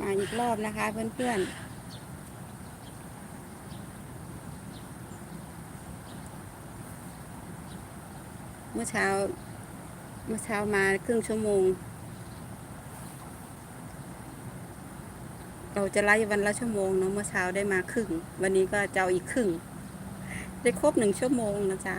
มาอีกรอบนะคะเพื่อนๆเมื่อเช้า เมื่อเช้ามาครึ่งชั่วโมง เราจะไล่วันละชั่วโมงเนาะเมื่อเช้าได้มาครึ่ง วันนี้ก็จะเอาอีกครึ่ง ได้ครบหนึ่งชั่วโมงนะจ๊ะ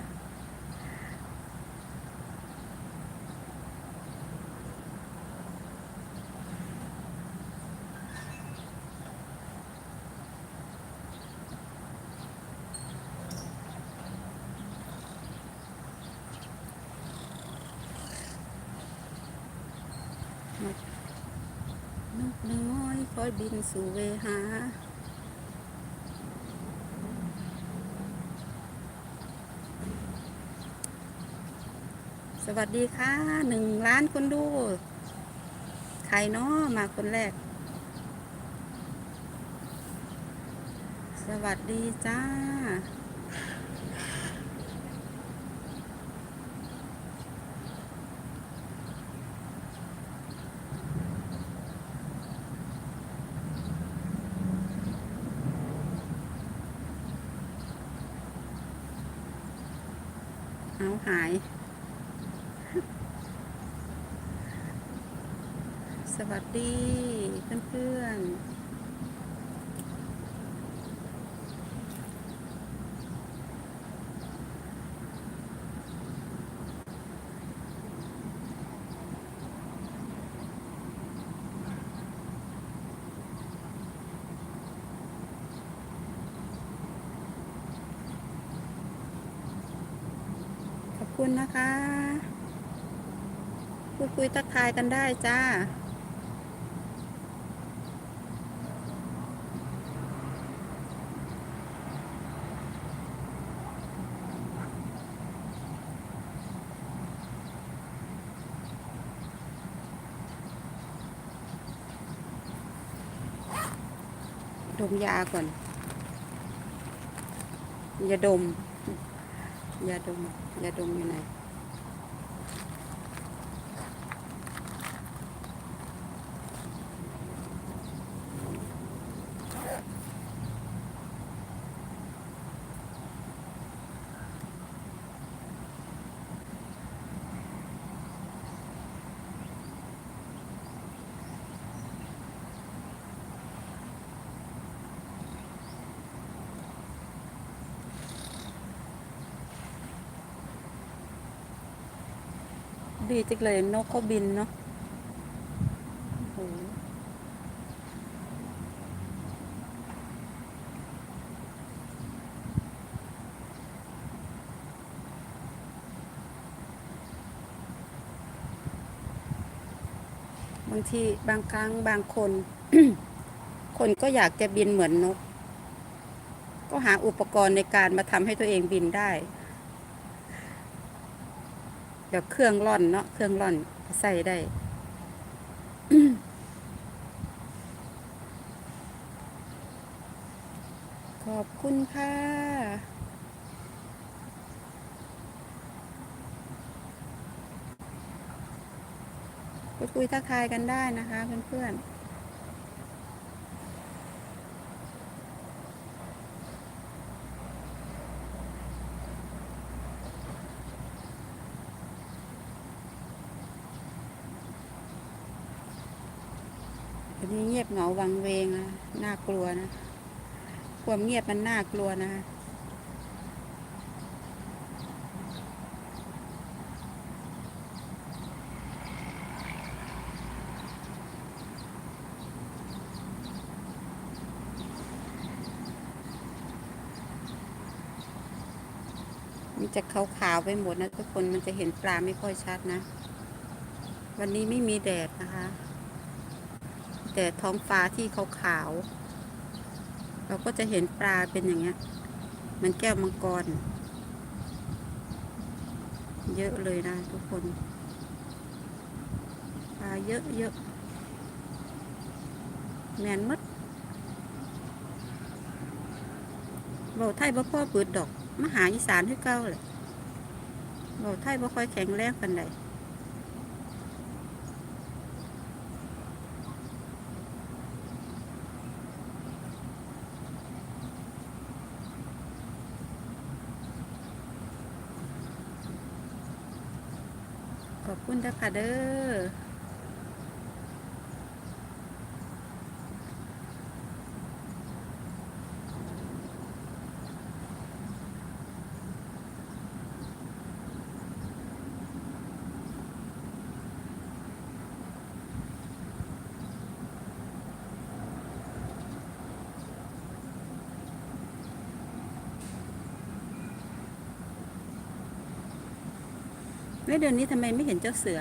น้อยคอยบินสู่เวหา สวัสดีค่ะหนึ่งล้านคนดู ใครเนาะมาคนแรก สวัสดีจ้าหาย สวัสดีเพื่อนๆ ขอบ คุณนะคะ พูดคุยทักทายกันได้จ้า ดมยาก่อน อย่าดม ย่าดมอย่าดมอยู่ไหน ดีจังเลยนกเขาบินเนาะบางทีบางครั้งบางคน คนก็อยากจะบินเหมือนนก ก็หาอุปกรณ์ในการมาทำให้ตัวเองบินได้ เดี๋ยวเครื่องร่อนเนาะเครื่องร่อนใส่ได้ขอบคุณค่ะพูดคุยทักทายกันได้นะคะเพื่อนๆ นี้เงียบเหงาวังเวงนะน่ากลัวนะ ความเงียบมันน่ากลัวนะคะมันจะขาวๆไปหมดนะทุกคนมันจะเห็นปลาไม่ค่อยชัดนะ วันนี้ไม่มีแดดนะคะ แต่ท้องฟ้าที่ขาวๆเราก็จะเห็นปลาเป็นอย่างเงี้ย มันแก้วมังกร เยอะเลยนะทุกคน ปลาเยอะเยอะแมนมดเบาไทยบ่พ่อปิดดอก มหาอีสานที่เก้าเลยเบาไทยบ่ค่อยแข็งแรงกันใด คุณเด้อค่ะเด้อ แล้วเดือนนี้ทำไมไม่เห็นเจ้าเสือ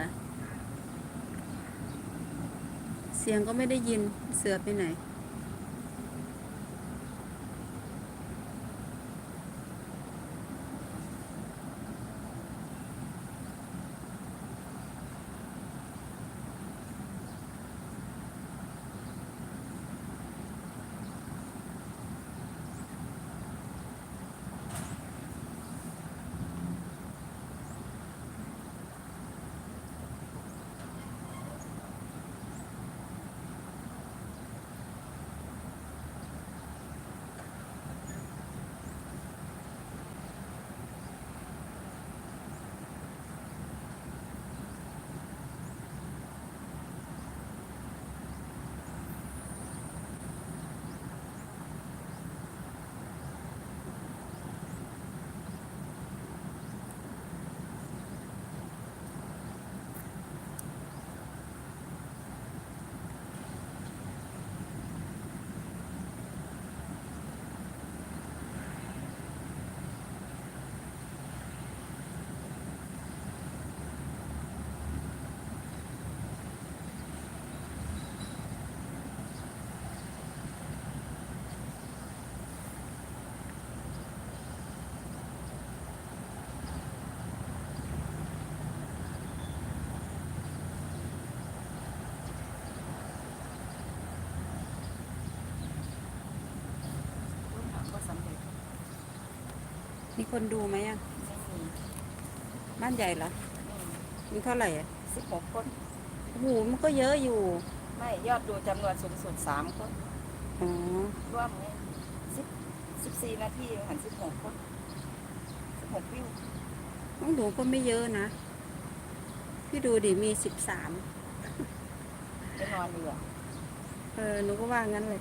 เสียงก็ไม่ได้ยินเสือไปไหน ก็สำเร็จ มี คนดูไหมอะไม่มีบ้านใหญ่เหรอมีเท่าไหร่อะสิบหกคน โอ้โหมันก็เยอะอยู่ไม่ยอดดูจำนวนสูงสุดสามคนอ๋อร่วมเนี่ยสิบสิบสี่นาทีหันสิบหกคนสิบหกวิวน้องหนูก็ไม่เยอะนะ พี่ดูดิมีสิบสามไปนอนดีกว่าเออหนูก็ว่างั้นเลย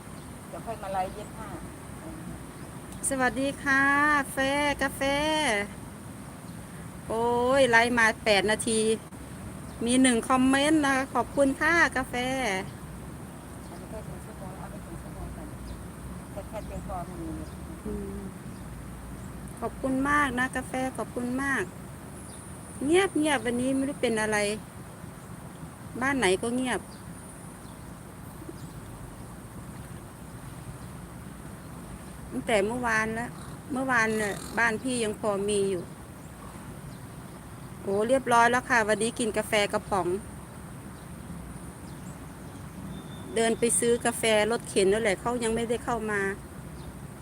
เดี๋ยวค่อยมาไล่เย็บผ้า สวัสดีค่ะแฟกาแฟ โอ้ยไลฟ์มาแปดนาที มีหนึ่งคอมเมนต์นะคะขอบคุณค่ะกาแฟอันนี้แค่ถึงชั่วโมงเอาไปถึงชั่วโมงกันแค่แค่เพียงพอมีอืมขอบคุณมากนะกาแฟขอบคุณมาก เงียบเงียบวันนี้ไม่รู้เป็นอะไร บ้านไหนก็เงียบ ตั้ง แต่เมื่อวานแล้วเมื่อวานเนี่ยบ้านพี่ยังพอมีอยู่โอ้เรียบร้อยแล้วค่ะ วันนี้กินกาแฟกระป๋อง เดินไปซื้อกาแฟรถเข็นนั่นแหละเขายังไม่ได้เข้ามา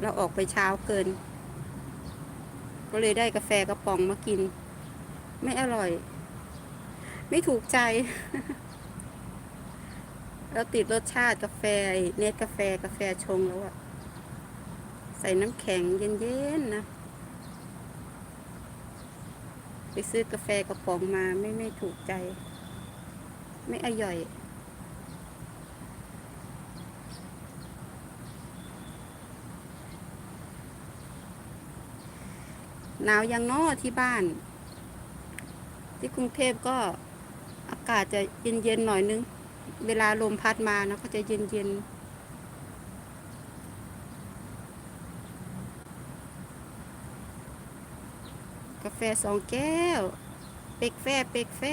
เราออกไปเช้าเกิน ก็เลยได้กาแฟกระป๋องมากิน ไม่อร่อย ไม่ถูกใจ เราติดรสชาติกาแฟเนตกาแฟกาแฟชงแล้วอะ ใส่น้ำแข็งเย็นๆนะ ไปซื้อกาแฟกระป๋องมาไม่ไม่ถูกใจ ไม่อร่อย หนาวยังนอที่บ้าน ที่กรุงเทพก็อากาศจะเย็นๆหน่อยนึง เวลาลมพัดมานะก็จะเย็นๆ กาแฟสองแก้ว เป็กแฟเป็กแฟ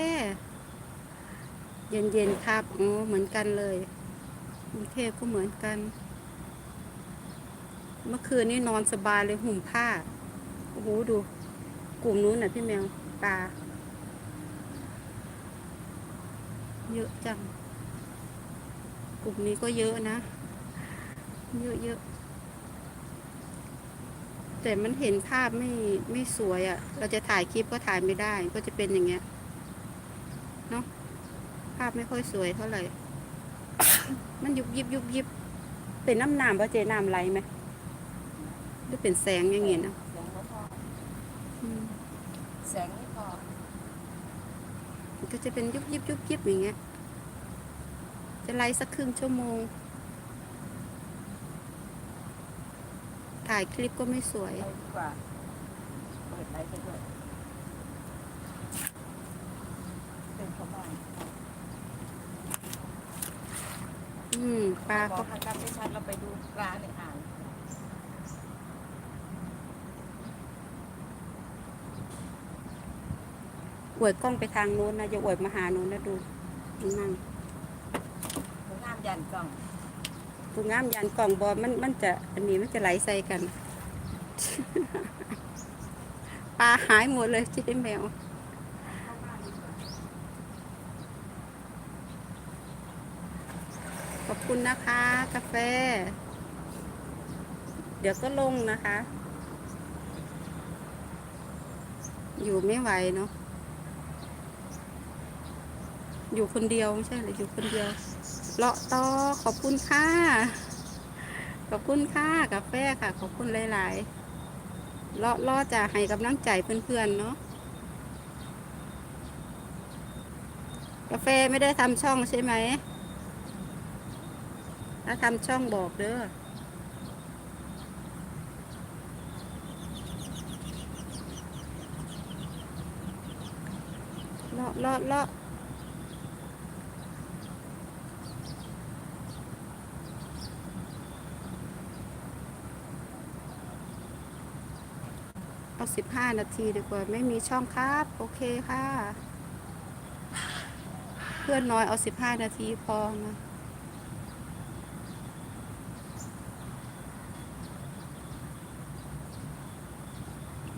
เย็นๆครับอ๋อเหมือนกันเลยกรุงเทพก็เหมือนกัน เมื่อคืนนี้นอนสบายเลยห่มผ้า โอ้โหดู กลุ่มนู้นน่ะพี่แมวปลาเยอะจัง กลุ่มนี้ก็เยอะนะ เยอะเยอะ แต่มันเห็นภาพไม่ไม่สวยอะ่ะ เราจะถ่ายคลิปก็ถ่ายไม่ได้ ก็จะเป็นอย่างเงี้ย เนาะภาพไม่ค่อยสวยเท่าไหร่ มันยุบยิบยุบยิบ เป็นน้ำหนามปะเจน้ำไหลไหมหรือเป็นแสงอย่างเงี้ยนะแสงไม่พออืมแสงไม่พอมันก็จะเป็นยุบยิบยุบยิบอย่างเงี้ย จะไล่สักครึ่งชั่วโมง ถ่ายคลิปก็ไม่สวยไปดีกว่าเปิดไลฟ์ไปด้วยเป็นเขาบ้างอืมปลาบเขาอกทางการไม่ชัดเราไปดูปลาในอ่างอวยกล้องไปทางโน้นนะอย่าอวยมาหาโน้นนะดูนั่งเขางามยันกล่อง ตูงามยันกล่องบอมันมันจะอันนี้มันจะไหลใส่กัน ปลาหายหมดเลยเจ๊แมวขอบคุณนะคะ กาแฟ เดี๋ยวก็ลงนะคะ อยู่ไม่ไหวเนาะอยู่คนเดียวไม่ใช่หรืออยู่คนเดียว เลาะต่อขอบคุณค่ะ ขอบคุณค่ะกาแฟค่ะ ขอบคุณหลาย ๆ เลาะเลาะจะให้กำลังใจเพื่อน ๆ เนาะกาแฟไม่ได้ทำช่องใช่ไหม ถ้าทำช่องบอกเด้อเลาะเลาะเลาะ เอาสิบห้านาทีดีกว่า ไม่มีช่องครับ โอเคค่ะ เพื่อนน้อยเอาสิบห้านาทีพอนะ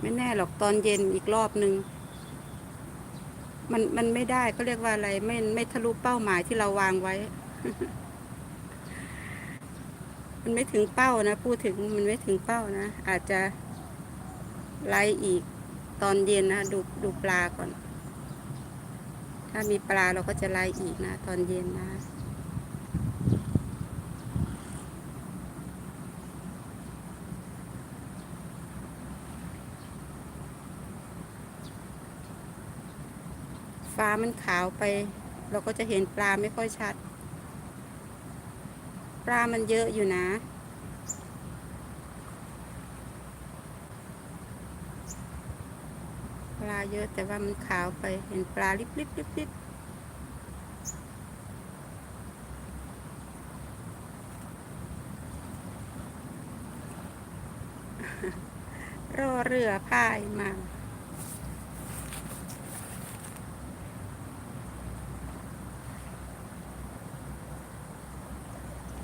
ไม่แน่หรอกตอนเย็นอีกรอบหนึ่งมันมันไม่ได้ก็เรียกว่าอะไรไม่ไม่ทะลุเป้าหมายที่เราวางไว้ มันไม่ถึงเป้านะ พูดถึงมันไม่ถึงเป้านะ อาจจะ ไล่อีกตอนเย็นนะดูดูปลาก่อน ถ้ามีปลาเราก็จะไล่อีกนะ ตอนเย็นนะฟ้ามันขาวไป เราก็จะเห็นปลาไม่ค่อยชัด ปลามันเยอะอยู่นะ ปลา เยอะแต่ว่ามันขาวไปเห็นปลาลิบลิบลิบลิบรอเรือพายมา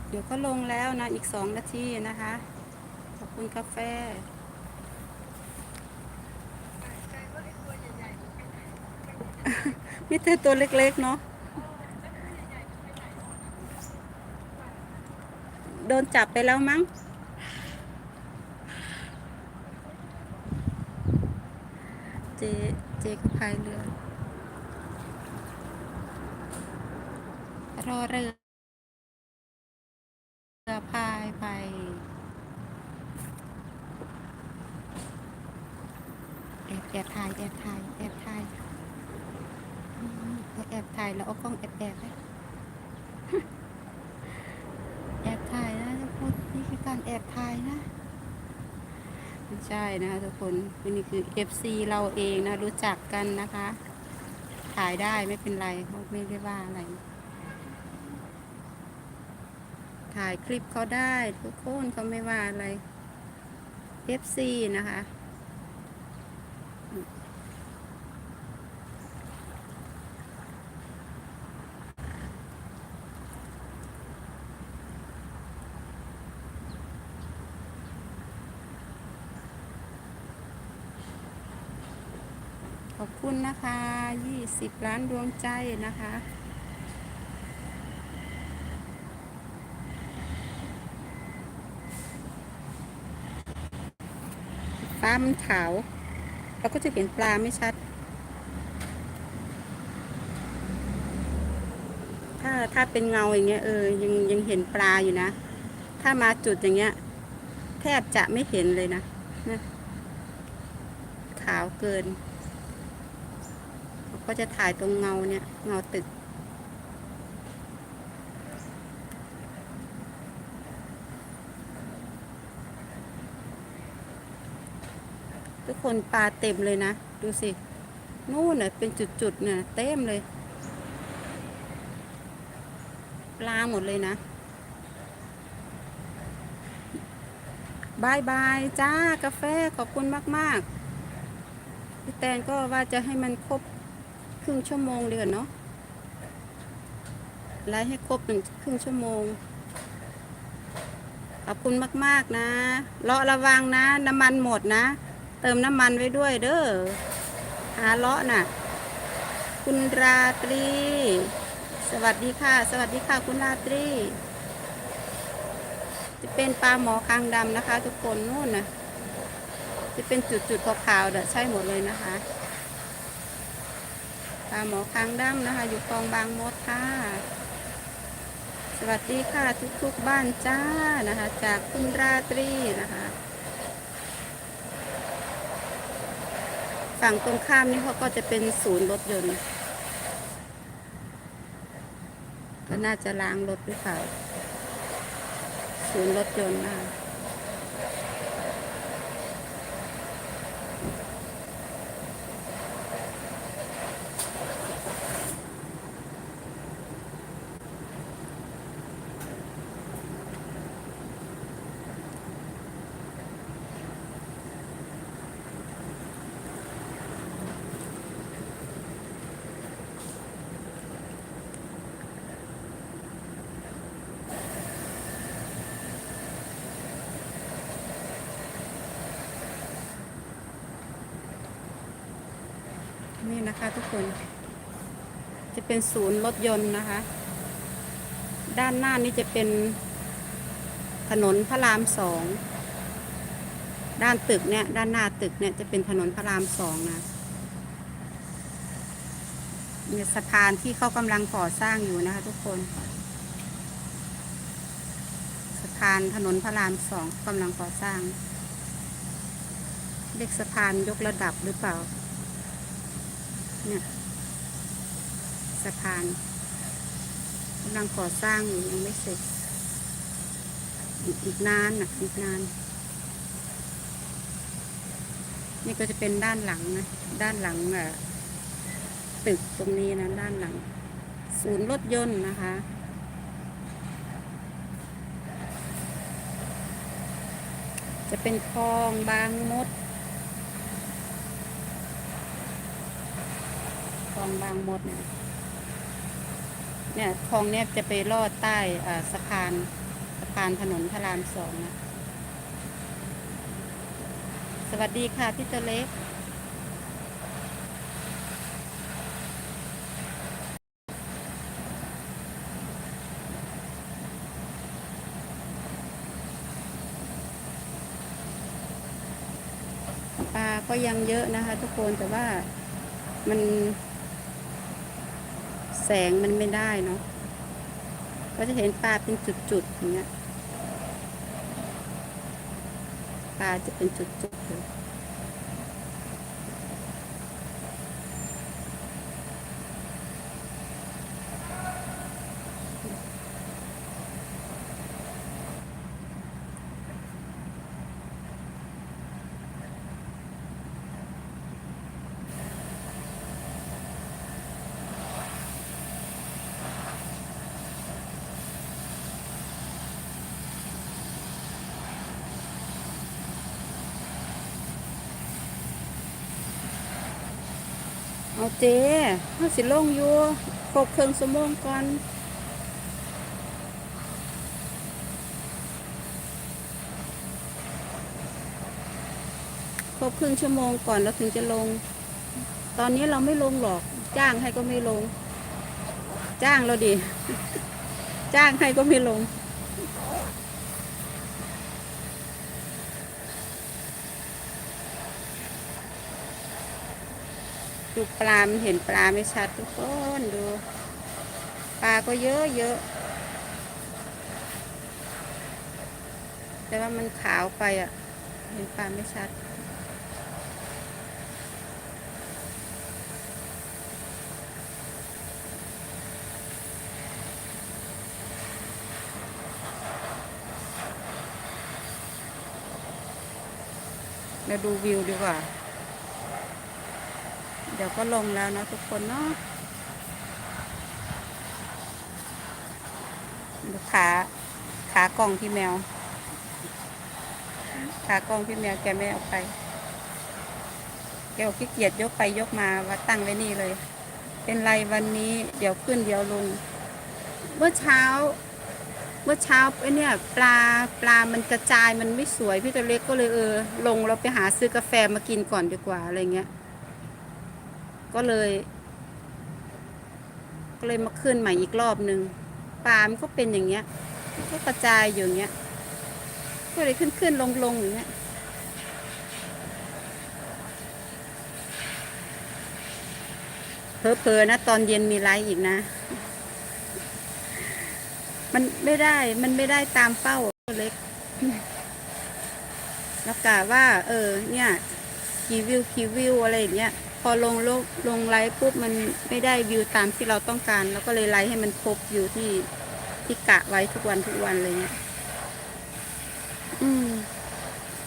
เดี๋ยวก็ลงแล้วนะ อีกสองนาทีนะคะ ขอบคุณกาแฟ มีแต่ตัวเล็กๆเนาะโดนจับไปแล้วมั้ง เจ เจก็พายเรือ รอเรือเรือพายไปแอบแอบถ่ายแอบถ่ายแอบถ่าย เอาแอบถ่ายแล้วเอากล้องแอบแอบไว้แอบถ่ายนะทุกคนนี่คือการแอบถ่ายนะไม่ใช่นะคะทุกคนนี่คือ FC เราเองนะรู้จักกันนะคะ ถ่ายได้ไม่เป็นไรเขาไม่ได้ว่าอะไร ถ่ายคลิปเขาได้ทุกคนเขาไม่ว่าอะไร FC นะคะ ขอบคุณนะคะ 20 ล้านดวงใจนะคะ ฟ้ามันขาว เราก็จะเห็นปลาไม่ชัด ถ้าถ้าเป็นเงาอย่างเงี้ยเออ ยังยังเห็นปลาอยู่นะ ถ้ามาจุดอย่างเงี้ย แทบจะไม่เห็นเลยนะนะ ขาวเกิน ก็จะถ่ายตรงเงาเนี่ย เงาตึก ทุกคนปลาเต็มเลยนะ ดูสิ นู่นเน่ะเป็นจุดๆน่ะเต็มเลย ปลาหมดเลยนะบายบายจ้ากาแฟขอบคุณมาก ๆ พี่แตนก็ว่าจะให้มันครบ ครึ่งชั่วโมงเดือนเนาะไลฟ์ให้ครบหนึ่งครึ่งชั่วโมง ขอบคุณมาก ๆ นะเลาะระวังนะ น้ำมันหมดนะ เติมน้ำมันไว้ด้วยเด้อ หาเลาะน่ะ คุณราตรี สวัสดีค่ะ สวัสดีค่ะคุณราตรี จะเป็นปลาหมอคางดำนะคะ ทุกคนนู่นนะจะเป็นจุดๆขาวๆเด้อใช่หมดเลยนะคะ ปลาหมอคางดำนะคะ อยู่คลองบางมดค่ะ สวัสดีค่ะทุกๆบ้านจ้านะคะ จากคุณราตรีนะคะ ฝั่งตรงข้ามนี่เขาก็จะเป็นศูนย์รถยนต์ก็น่าจะล้างรถหรือเปล่าศูนย์รถยนต์นะคะ นี่ะคะทุกคน จะเป็นศูนย์รถยนต์นะคะ ด้านหน้านี่จะเป็นถนนพระรามสอง ด้านตึกเนี่ย ด้านหน้าตึกเนี่ยจะเป็นถนนพระรามสองนะเนี่ยสะพานที่เขากำลังก่อสร้างอยู่นะคะทุกคน สะพานถนนพระรามสองกำลังก่อสร้าง เรียกสะพานยกระดับหรือเปล่า เนี่ยสะพานกำลังก่อสร้างอยู่ยังไม่เสร็จ อีกนานนะอีกนาน นี่ก็จะเป็นด้านหลังนะ ด้านหลังอ่อตึกตรงนี้นะ ด้านหลัง ศูนย์รถยนต์นะคะจะเป็นคลองบางมด คล องบางมดเนี่ยเนี่ยคลองเนี่ยจะไปลอดใต้สะพานสะพานถนนพระรามสองนะสวัสดีค่ะพี่ตัวเล็กปลาก็ยังเยอะนะคะ ทุกคนแต่ว่ามัน สงมันไม่ได้เนาะก็จะเห็นปลาเป็นจุดๆอย่างเงี้ยปลาจะเป็นจุดๆเลย เอาเจ๊เขาสิลงอยู่ครบเครื่องสมงก่อนครบครึ่งชั่วโมงก่อนแล้วถึงจะลง ตอนนี้เราไม่ลงหรอก จ้างให้ก็ไม่ลง จ้างเราดิ จ้างให้ก็ไม่ลงูปลาเห็นปลาไม่ชัดทุกคนดู ปลาก็เยอะเยอะ แต่ว่ามันขาวไปอะ เห็นปลาไม่ชัด เราดูวิวดีกว่า ดี๋ยวก็ลงแล้วนะทุกคนเนาะดูขาขากล้องพี่แมว ขากล้องพี่แมวแกไม่เอาไปแกบอกขี้เกียจยกไปยกมาว่าตั้งไว้นี่เลย เป็นไรวันนี้เดี๋ยวขึ้นเดี๋ยวลง เมื่อเช้า เมื่อเช้าไอ้เนี่ยปลาปลามันกระจายมันไม่สวยพี่ตัวเล็กก็เลยเออ ลงเราไปหาซื้อกาแฟมากินก่อนดีกว่าอะไรเงี้ย ก็เลย ก็เลยมาขึ้นใหม่อีกรอบหนึ่งปลามันก็เป็นอย่างเงี้ย ก็กระจายอยู่อย่างเงี้ย ก็เลยขึ้นขึ้นลงลงอย่างเงี้ยเพอๆนะ ตอนเย็นมีไลฟ์อีกนะ มันไม่ได้ มันไม่ได้ตามเป้าเล็ก แล้วกะว่า เออ เนี่ย คีวิวคีวิวอะไรอย่างเงี้ย พอลงลงลงไลฟ์ปุ๊บมันไม่ได้วิวตามที่เราต้องการ แล้วก็เลยไลฟ์ให้มันครบวิวที่ที่กะไว้ทุกวันทุกวันเลยเนี่ยอืม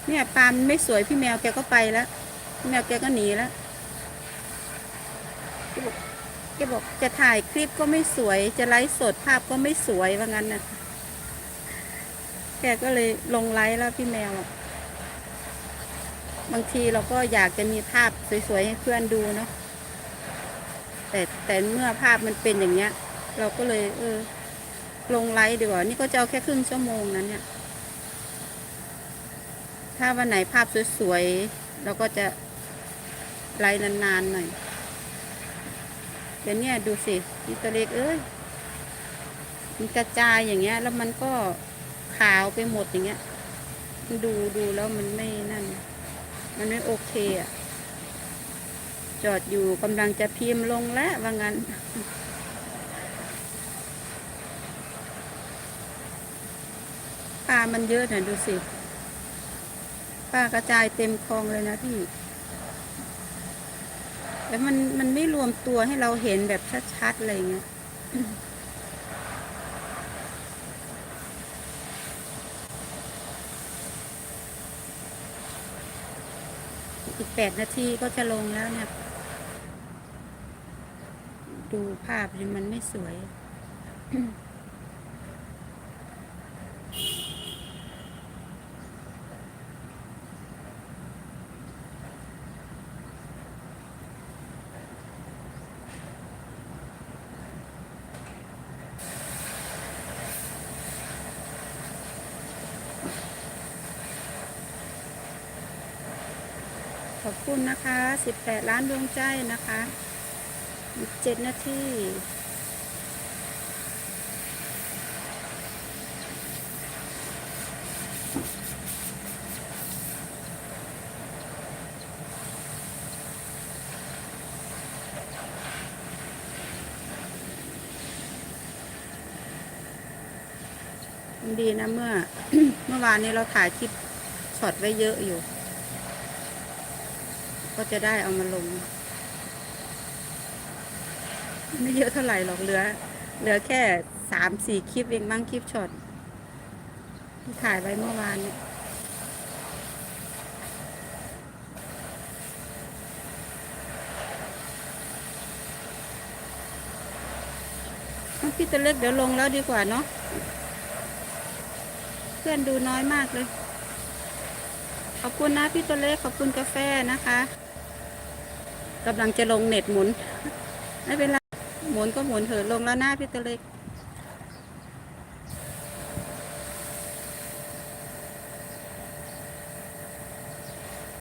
เนี่ยปาล์มไม่สวยพี่แมวแกก็ไปแล้วพี่แมวแกก็หนีแล้วแกบอกแกบอกจะถ่ายคลิปก็ไม่สวย จะไลฟ์สดภาพก็ไม่สวยว่างั้นนะแกก็เลยลงไลฟ์แล้วพี่แมวอะ บางทีเราก็อยากจะมีภาพสวยๆให้เพื่อนดูเนาะแต่แต่เมื่อภาพมันเป็นอย่างเงี้ย เราก็เลย เออ ลงไลฟ์ดีกว่านี่ก็จะเอาแค่ครึ่งชั่วโมงนั้นเนี่ย ถ้าวันไหนภาพสวยๆเราก็จะไลฟ์นานๆหน่อยเดี๋ยวเนี้ดูสินี่ตัวเล็กเอ้ยมันกระจายอย่างเงี้ย แล้วมันก็ขาวไปหมดอย่างเงี้ย ดูดูแล้วมันไม่นั่น มันไม่โอเคอะจอดอยู่กำลังจะพิมพ์ลงแล้วว่างั้น ปลามันเยอะนะดูสิปลากระจายเต็มคลองเลยนะพี่ แล้วมันมันไม่รวมตัวให้เราเห็นแบบชัดๆอะไรเงี้ย อีกแปดนาทีก็จะลงแล้วเนี่ย ดูภาพมันไม่สวย คุณนะคะ 18 ล้านดวงใจนะคะอีก7นาทีดีนะเมื่อเมื่อวานนี้เราถ่ายคลิปช็อตไว้เยอะอยู่ ก็จะได้เอามาลง ไม่เยอะเท่าไหร่หรอกเหลือ เหลือแค่สามสี่คลิปเองบ้างคลิปช็อตที่ถ่ายไว้เมื่อวานนี่ยเอาพี่ตัวเล็กเดี๋ยวลงแล้วดีกว่าเนาะเพื่อนดูน้อยมากเลย ขอบคุณนะพี่ตัวเล็กขอบคุณกาแฟนะคะ กำลังจะลงเน็ตหมุน ไม่เป็นไร หมุนก็หมุนเถอะลงแล้วหน้าพี่ตัวเล็ก